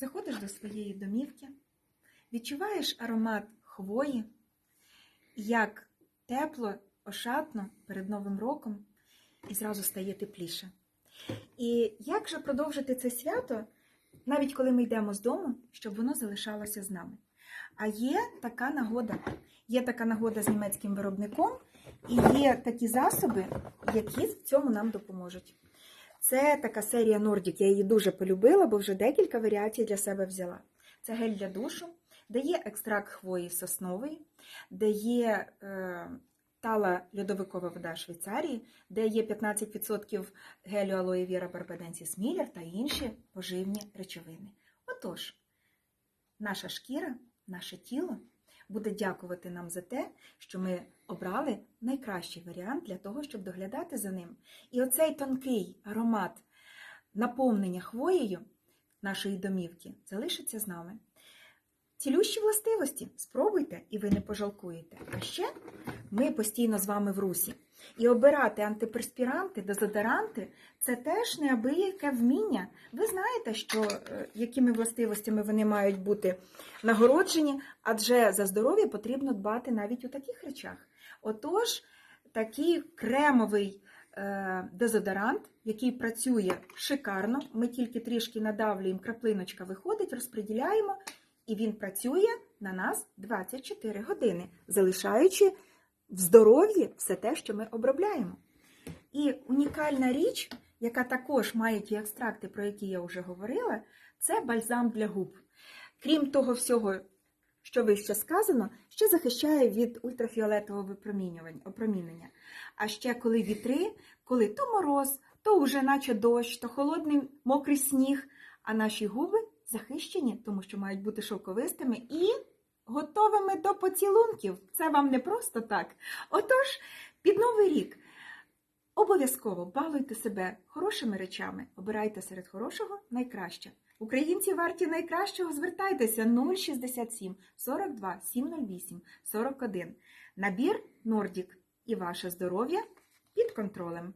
Заходиш до своєї домівки, відчуваєш аромат хвої, як тепло, ошатно перед Новим роком, і зразу стає тепліше. І як же продовжити це свято, навіть коли ми йдемо з дому, щоб воно залишалося з нами? А є така нагода. Є така нагода з німецьким виробником, і є такі засоби, які в цьому нам допоможуть. Це така серія Nordic, я її дуже полюбила, бо вже декілька варіацій для себе взяла. Це гель для душу, де є екстракт хвої соснової, де є е, тала льодовикова вода Швейцарії, де є 15% гелю алоє віра барбаденсіс міллер та інші поживні речовини. Отож, наша шкіра, наше тіло буде дякувати нам за те, що ми обрали найкращий варіант для того, щоб доглядати за ним. І оцей тонкий аромат наповнення хвоєю нашої домівки залишиться з нами. Цілющі властивості спробуйте, і ви не пожалкуєте. А ще ми постійно з вами в русі. І обирати антиперспіранти, дезодоранти це теж неабияке вміння. Ви знаєте, що е, якими властивостями вони мають бути нагороджені, адже за здоров'я потрібно дбати навіть у таких речах. Отож, такий кремовий е, дезодорант, який працює шикарно, ми тільки трішки надавлюємо, краплиночка виходить, розподіляємо, і він працює на нас 24 години, залишаючи в здоров'ї все те, що ми обробляємо. І унікальна річ, яка також має ті екстракти, про які я вже говорила, це бальзам для губ. Крім того всього, що вище сказано, ще захищає від ультрафіолетового опромінення. А ще коли вітри, коли то мороз, то вже наче дощ, то холодний мокрий сніг, а наші губи захищені, тому що мають бути шовковистими і готовими до поцілунків. Це вам не просто так. Отож, під новий рік обов'язково балуйте себе хорошими речами, обирайте серед хорошого найкраще. Українці варті найкращого, звертайтеся 067 42 708 41. Набір Нордік і ваше здоров'я під контролем.